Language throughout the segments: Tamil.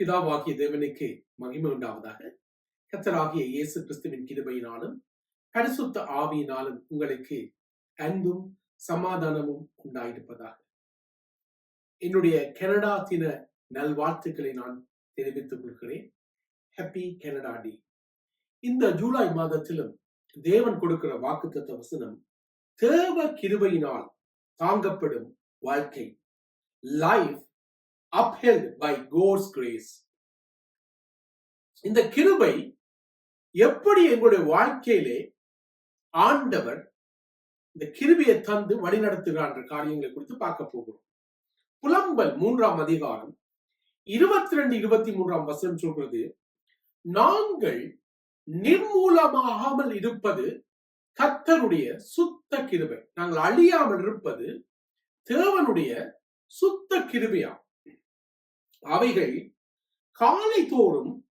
பிதாவாகிய தேவனுக்கு மகிமை உண்டாவதாக. கத்தராகிய இயேசு கிறிஸ்துவின் கிருபையினாலும் பரிசுத்த ஆவியினாலும் உங்களுக்கு அன்பும் சமாதானமும் உண்டாயிருப்பதாக. என்னுடைய கனடா தின நல்வாழ்த்துக்களை நான் தெரிவித்துக் கொள்கிறேன். ஹாப்பி கனடா டே இந்த ஜூலை மாதத்திலும் தேவன் கொடுக்கிற வாக்குத்தத்த வசனம் தேவ கிருபையினால் தாங்கப்படும் வாழ்க்கை. Life upheld by God's grace இந்த கிருபை எப்படி எங்களுடைய வாழ்க்கையிலே ஆண்டவர் இந்த கிருபியை தந்து வழிநடத்துகிறான்ற காரியங்களை குறித்து பார்க்க போகிறோம். புலம்பல் மூன்றாம் அதிகாரம் இருபத்தி ரெண்டு இருபத்தி மூன்றாம் வசனம் சொல்றது நாங்கள் நிர்மூலமாகாமல் இருப்பது கத்தருடைய சுத்த கிருபை. நாங்கள் அழியாமல் இருப்பது தேவனுடைய சுத்த கிருபையா அவைகள் காலை தோறும்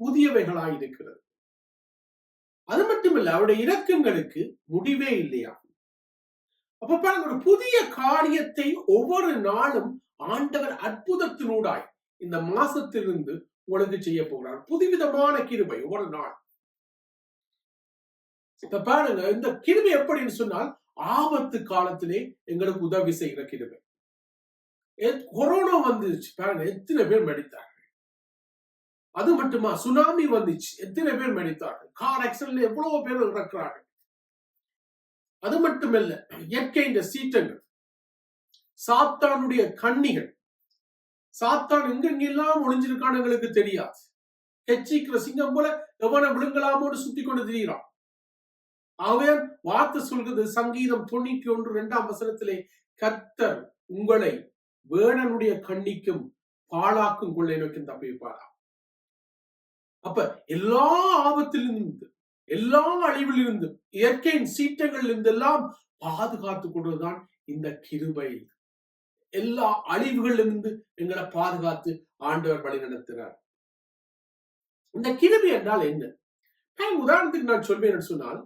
புதியவைகளாயிருக்கிறது. அது மட்டுமல்ல அவருடைய இலக்கங்களுக்கு முடிவே இல்லையா? அப்ப பாருங்க ஒரு புதிய காரியத்தை ஒவ்வொரு நாளும் ஆண்டவர் அற்புதத்தினூடாய் இந்த மாசத்திலிருந்து உங்களுக்கு செய்ய போகிறார். புதுவிதமான கிருபை ஒவ்வொரு நாள். இப்ப பாருங்க இந்த கிருபை எப்படின்னு சொன்னால் ஆபத்து காலத்திலே எங்களுக்கு உதவி செய்கிற கிருபை. கொரோனா வந்துச்சு பாருங்க எத்தனை பேர் மடித்தார்கள்? அது மட்டுமா சுனாமி வந்துச்சு. எத்தனை பேர் மடித்தார்கள்? கார் ஆக்சிடென்ட்ல எவ்வளவு பேர் இறக்குறார்கள். அது மட்டுமல்ல இயற்கை இந்த சீற்றங்கள். சாத்தானுடைய கண்ணிகள். சாத்தான் எங்கெங்கெல்லாம் ஒளிஞ்சிருக்கான்னு எங்களுக்கு தெரியாது. கெச்சிக்கிற சிங்கம் போல எவனை விழுங்கலாமோடு சுத்தி கொண்டு திரிகிறான் அவன் வார்த்தை சொல்கிறது சங்கீதம் தொண்ணூற்றி ஒன்று இரண்டாம் வசனத்திலே கத்தர் உங்களை வேணனுடைய கண்ணிக்கும் பாழாக்கும் கொள்ளை நோக்கி தப்பிப்பாரா அப்ப எல்லா ஆபத்திலிருந்து எல்லா அழிவிலிருந்தும் இயற்கையின் சீற்றங்கள் இருந்தெல்லாம் பாதுகாத்து கொண்டதுதான் இந்த கிருபை. எல்லா அழிவுகளிலிருந்து எங்களை பாதுகாத்து ஆண்டவர் வழி நடத்தினார் இந்த கிருபை என்றால் என்ன? உதாரணத்துக்கு நான் சொல்வேன் சொன்னால்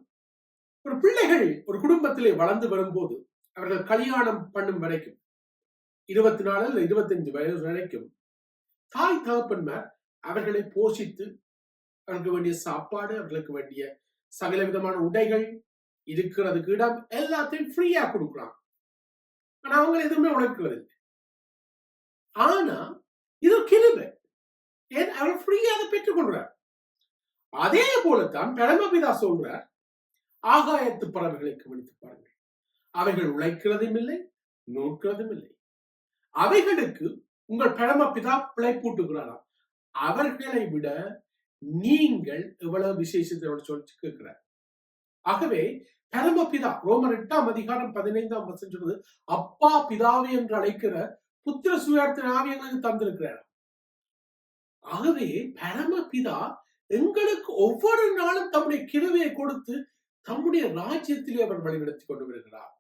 ஒரு பிள்ளைகள் ஒரு குடும்பத்திலே வளர்ந்து வரும்போது அவர்கள் கல்யாணம் பண்ணும் வரைக்கும் இருபத்தி நாலு இல்ல இருபத்தஞ்சு வயது வரைக்கும் தாய் தகப்பன்மார் அவர்களை போஷித்து அவர்களுக்கு வேண்டிய சாப்பாடு அவர்களுக்கு வேண்டிய சகல விதமான உடைகள் இருக்கிறதுக்கு இடம் எல்லாத்தையும் ஃப்ரீயா கொடுக்குறாங்க ஆனா அவங்க எதுவுமே உழைக்கிறது இல்லை. ஆனா இது கிருபை. ஏன்? அவர் ஃப்ரீயா அதை பெற்றுக்கொள்றார் அதே போலத்தான் பரமபிதா சொல்றார் ஆகாயத்து பறவைகளை கவனித்து பாருங்கள். அவைகள் உழைக்கிறதும் இல்லை நோக்கிறதும் இல்லை. அவைகளுக்கு உங்கள் பரமபிதா பிழைப்பூட்டுகிறாராம் அவர்களை விட நீங்கள் எவ்வளவு விசேஷத்தை சொல்லி கேட்கிறார். ஆகவே பரமபிதா ரோமர் எட்டாம் அதிகாரம் பதினைந்தாம் வசம் சொல்வது அப்பா பிதாவை என்று அழைக்கிற புத்திர சுயார்த்தின் ஆவியங்களுக்கு தந்திருக்கிறார் ஆகவே பரமபிதா எங்களுக்கு ஒவ்வொரு நாளும் தம்முடைய கிருவையை கொடுத்து தம்முடைய ராஜ்யத்திலே அவர் வழிநடத்தி கொண்டு வருகிறார்.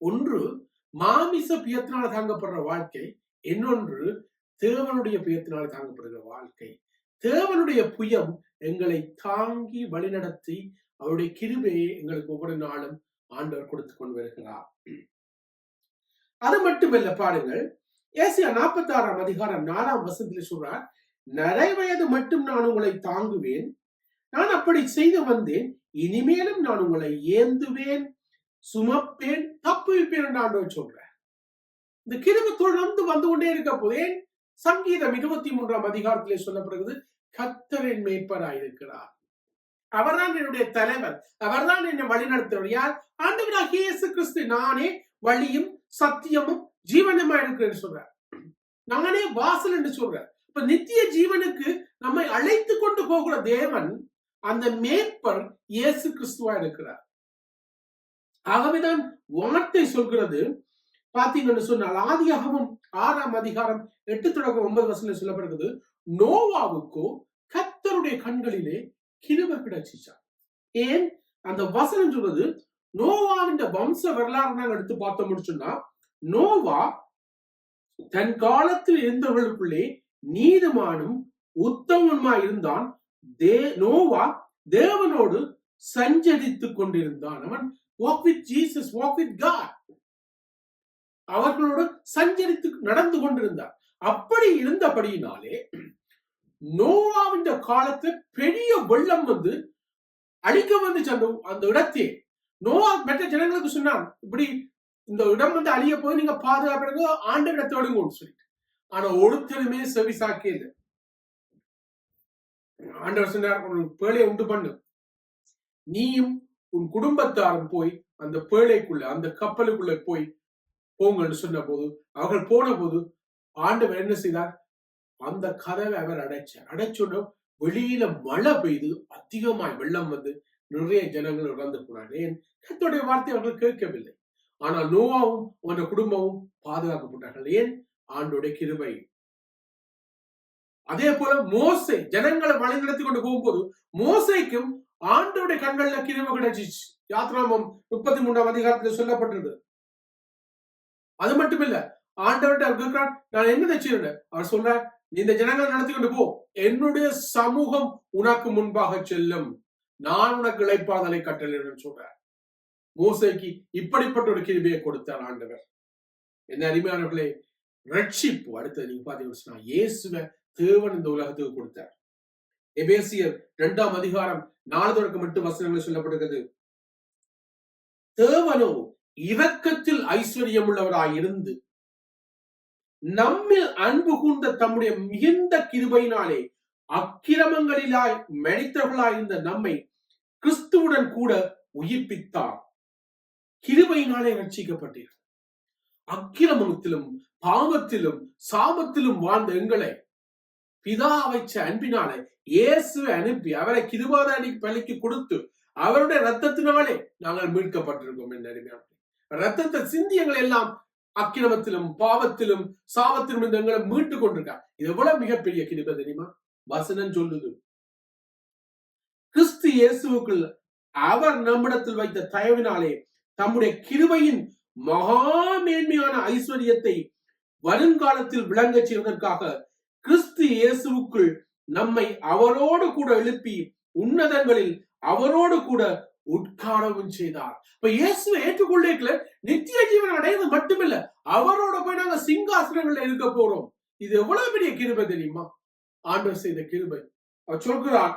ஒன்று மாமிச பியத்தினால் தாங்கப்படுற வாழ்க்கை இன்னொன்று தேவனுடைய பியத்தினால் தாங்கப்படுகிற வாழ்க்கை. தேவனுடைய புயம் எங்களை தாங்கி வழிநடத்தி அவருடைய கிருபையை எங்களுக்கு ஒவ்வொரு நாளும் ஆண்டவர் கொடுத்து கொண்டு வருகிறார். அது மட்டுமல்ல பாருங்கள். ஏசியா நாற்பத்தி ஆறாம் அதிகாரம் நாலாம் வசத்தில் சொல்றார் நிறைவயது மட்டும் நான் உங்களை தாங்குவேன். நான் அப்படி செய்து வந்தேன். இனிமேலும் நான் உங்களை ஏந்துவேன். சுமப்பேன் தப்புவிப்பேன் என்று ஆண்டவர் சொல்றேன் இந்த கிருப தொடர்ந்து வந்து கொண்டே இருக்க போதே சங்கீதம் இருபத்தி மூன்றாம் அதிகாரத்திலே சொல்லப்படுகிறது கத்தரின் மேய்ப்பராயிருக்கிறார் அவர்தான் என்னுடைய தலைவர். அவர்தான் என்னை வழிநடத்துவர் யார் ஆண்டவராக இயேசு கிறிஸ்து நானே வழியும் சத்தியமும் ஜீவனமா இருக்கிறேன்னு சொல்றார். நானே வாசல் என்று சொல்றார். இப்ப நித்திய ஜீவனுக்கு நம்மை அழைத்து கொண்டு போகிற தேவன் அந்த மேற்பர் இயேசு கிறிஸ்துவா இருக்கிறார். ஆகவேதான் வார்த்தை சொல்கிறது. பாத்தீங்கன்னு சொன்னால் ஆதியாகவும் ஆறாம் அதிகாரம் எட்டு தொடக்கம் ஒன்பது வருஷம் சொல்லப்படுகிறது நோவாவுக்கோ கத்தருடைய கண்களிலே கிருப கிடைச்சிச்சா ஏன்? அந்த வசனம் சொல்றது நோவாவின் வம்ச வரலாறு நாங்கள் எடுத்து பார்த்தோம் முடிச்சோம்னா நோவா தன் காலத்தில் இருந்தவர்களுக்குள்ளே நீதிமானும் உத்தமனுமா இருந்தான். தே நோவா தேவனோடு சஞ்சரித்துக் கொண்டிருந்தான். அவன் walk with Jesus walk with God அவர்களோடு சஞ்சரித்து நடந்து கொண்டிருந்தார். அப்படி இருந்தபடியினாலே நோவாவின் காலத்துல பெரிய வெள்ளம் வந்து அழிக்க வந்துச்சு அந்த அந்த இடத்தை. நோவா மற்ற ஜனங்களுக்கு சொன்னான் இப்படி இந்த இடம் வந்து அழிய போய் நீங்க பாதுகாப்பிடுங்க ஆண்டு இடத்தோடுங்கன்னு சொல்லிட்டு. ஆனா ஒருத்தருமே செவிசாக்கே இல்லை ஆண்டவர் சொன்னார் பேழையை உண்டு பண்ணு. நீயும் உன் குடும்பத்தாரும் போய் அந்த பேழைக்குள்ள அந்த கப்பலுக்குள்ள போய் போங்கன்னு சொன்ன போது அவர்கள் போன போது ஆண்டவர் என்ன செய்தார்? அந்த கதவை அவர் அடைச்சார். அடைச்சோட வெளியில மழை பெய்து அதிகமாய் வெள்ளம் வந்து நிறைய ஜனங்கள் இறந்து போனார் ஏன்? கத்தோடைய வார்த்தை அவர்கள் கேட்கவில்லை. ஆனால் நோவாவும் அவனுடைய குடும்பமும் பாதுகாக்கப்பட்டார்கள். ஏன்? ஆண்டோடைய கிருபை. அதே போல மோசை ஜனங்களை வழிநடத்தி கொண்டு போகும்போது மோசைக்கும் ஆண்டோடைய கண்கள்ல கிருப கிடைச்சிச்சு. யாத்ராமம் முப்பத்தி மூன்றாம் அதிகாரத்துல சொல்லப்பட்டிருக்கு. அது மட்டும் இல்ல ஆண்டவர்கிட்ட அவர் கேட்கிறார் நான் என்ன தச்சிருந்தேன்? அவர் சொல்ற நீ இந்த ஜனங்களை நடத்தி கொண்டு போ. என்னுடைய சமூகம் உனக்கு முன்பாக செல்லும். நான் உனக்கு இழைப்பாதலை கட்டளைன்னு சொல்றார். மோசைக்கு இப்படிப்பட்ட ஒரு கிருபியை கொடுத்தார் ஆண்டவர். என்ன அருமையானவர்களே ரட்சிப்பு. அடுத்தது நீங்க பாத்தீங்கன்னா சொன்னா தேவன் இந்த உலகத்துக்கு கொடுத்தார். எபேசியர் இரண்டாம் அதிகாரம் நாலு தொடக்கம் எட்டு வசனங்கள் சொல்லப்படுகிறது. தேவனோ இரக்கத்தில் ஐஸ்வர்யம் உள்ளவராய் இருந்து நம்மில் அன்பு கூர்ந்த தம்முடைய மிகுந்த கிருபையினாலே அக்கிரமங்களிலாய் மனிதர்களாய் இருந்த நம்மை கிறிஸ்துவுடன் கூட உயிர்ப்பித்தார். கிருபையினாலே ரட்சிக்கப்பட்டீர்கள் அக்கிரமத்திலும் பாவத்திலும் சாபத்திலும் வாழ்ந்த எங்களை பிதா வைச்ச அன்பினாலே இயேசுவை அனுப்பி அவரை கிருபாதானி பலிக்கு கொடுத்து அவருடைய ரத்தத்தினாலே நாங்கள் மீட்கப்பட்டிருக்கோம் என்ற அருமையான ரத்தத்தை சிந்தியங்கள் எல்லாம் அக்கிரமத்திலும் பாவத்திலும் சாபத்திலும் இந்த எங்களை மீட்டு கொண்டிருக்கார். இது எவ்வளவு மிகப்பெரிய கிருபை தெரியுமா? வசனம் சொல்லுது. கிறிஸ்து இயேசுக்குள் அவர் நம்மிடத்தில் வைத்த தயவினாலே தம்முடைய கிருபையின் மகா மேன்மையான ஐஸ்வர்யத்தை வருங்காலத்தில் விளங்க செய்வதற்காக கிறிஸ்து இயேசுவுக்குள் நம்மை அவரோடு கூட எழுப்பி உன்னதங்களில் அவரோடு கூட உட்காரவும் செய்தார். இப்ப இயேசுவை ஏற்றுக்கொள்ளேக்கல நித்திய ஜீவன் அடையது மட்டுமில்ல அவரோட போய் நாங்க சிங்காசனங்கள்ல இருக்க போறோம். இது எவ்வளவு பெரிய கிருபை தெரியுமா? ஆண்டவர் செய்த கிருபை. அவர் சொல்கிறார்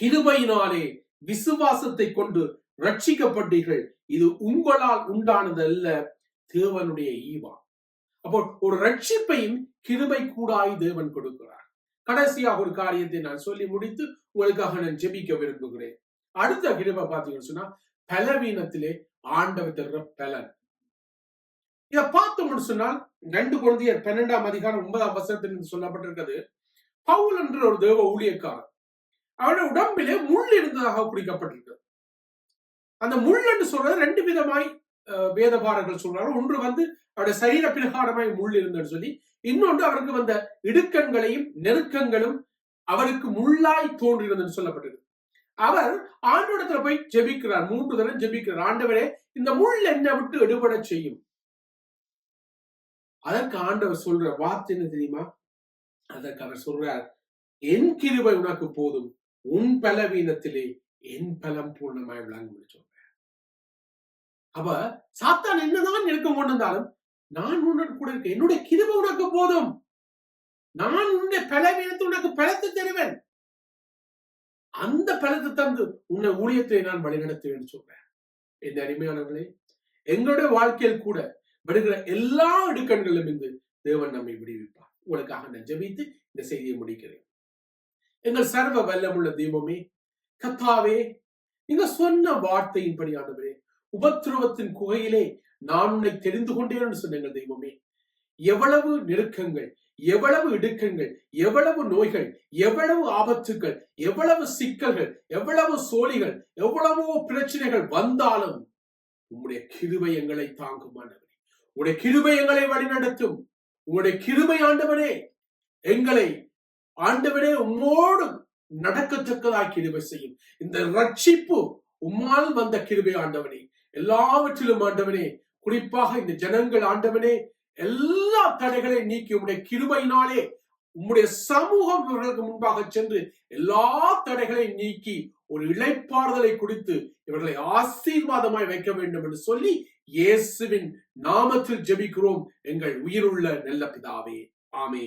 கிருபையினாலே விசுவாசத்தை கொண்டு ரட்சிக்கப்பட்டீர்கள் இது உங்களால் உண்டானது அல்ல தேவனுடைய ஈவா அப்போ ஒரு ரட்சிப்பையும் கிருபை கூடாய் தேவன் கொடுக்கிறார். கடைசியாக ஒரு காரியத்தை நான் சொல்லி முடித்து உங்களுக்காக நான் ஜெபிக்க விரும்புகிறேன். அடுத்த கிருபை பார்த்தீங்கன்னு சொன்னா பலவீனத்திலே ஆண்டவர் தருகிற பலன். இதை பார்த்தோம்னு சொன்னால் ரெண்டு குழந்தையர் பன்னெண்டாம் அதிகாரம் ஒன்பதாம் வசனத்தில் சொல்லப்பட்டிருக்கிறது பவுல் என்ற ஒரு தேவ ஊழியக்காரர் அவருடைய உடம்பிலே முள் இருந்ததாக குறிக்கப்பட்டிருக்கிறது. அந்த முள் என்று சொல்றது ரெண்டு விதமாய் வேதபாரர்கள் சொல்றாங்க ஒன்று வந்து அவருடைய சரீர பிரகாரமாய் முள் இருந்தன்னு சொல்லி இன்னொன்று அவருக்கு வந்த இடுக்கண்களையும் நெருக்கங்களும் அவருக்கு முள்ளாய் தோன்றினதுன்னு சொல்லப்பட்டது. அவர் ஆண்டோடத்துல போய் ஜெபிக்கிறார். மூன்று தரம் ஜெபிக்கிறார். ஆண்டவரே இந்த முள் என்னை விட்டு எடுபட செய்யும். அதற்கு ஆண்டவர் சொல்ற வார்த்தை என்ன தெரியுமா? அதற்கு அவர் சொல்றார் என் கிருபை உனக்கு போதும். உன் பலவீனத்திலே என் பலம் பூர்ணமாய் விளங்கும் சொல்ற அப்ப சாத்தான் என்னதான் நெருக்கம் கொண்டு வந்தாலும் நான் உனக்கு கூட இருக்க என்னுடைய கிருப உனக்கு போதும். நான் உன்னுடைய பலவீனத்தை உனக்கு பலத்து தருவேன். அந்த பலத்தை தந்து உன்னை ஊழியத்தை நான் வழிநடத்துவேன் சொல்றேன். என் அருமையானவர்களே எங்களுடைய வாழ்க்கையில் கூட வருகிற எல்லா இடுக்கண்களிலும் இருந்து தேவன் நம்மை விடுவிப்பார். உங்களுக்காக நான் ஜபித்து இந்த செய்தியை முடிக்கிறேன். எங்கள் சர்வ வல்லமுள்ள தெய்வமே கத்தாவே நீங்க சொன்ன வார்த்தையின்படி ஆண்டவரே உபத்திரவத்தின் குகையிலே நான் உன்னை தெரிந்து கொண்டேன் என்று எங்கள் தெய்வமே. எவ்வளவு நெருக்கங்கள் எவ்வளவு இடுக்கங்கள் எவ்வளவு நோய்கள் எவ்வளவு ஆபத்துகள் எவ்வளவு சிக்கல்கள் எவ்வளவு சோழிகள் எவ்வளவோ பிரச்சனைகள் வந்தாலும் உங்களுடைய கிருபை எங்களை தாங்கும் ஆண்டவரே. உங்களுடைய கிருபை எங்களை வழிநடத்தும். உங்களுடைய கிருபை ஆண்டவரே எங்களை ஆண்டவரே உம்மோடு நடக்கத்தக்கதாக கிருபை செய்யும். இந்த ரட்சிப்பு உம்மால் வந்த கிருபை ஆண்டவனே எல்லாவற்றிலும் ஆண்டவனே குறிப்பாக இந்த ஜனங்கள் ஆண்டவனே எல்லா தடைகளை நீக்கி உடைய கிருபையினாலே உம்முடைய சமூகம் இவர்களுக்கு முன்பாக சென்று எல்லா தடைகளையும் நீக்கி ஒரு இழைப்பாறுதலை கொடுத்து இவர்களை ஆசீர்வாதமாய் வைக்க வேண்டும் என்று சொல்லி இயேசுவின் நாமத்தில் ஜெபிக்கிறோம். எங்கள் உயிருள்ள நல்ல பிதாவே. ஆமே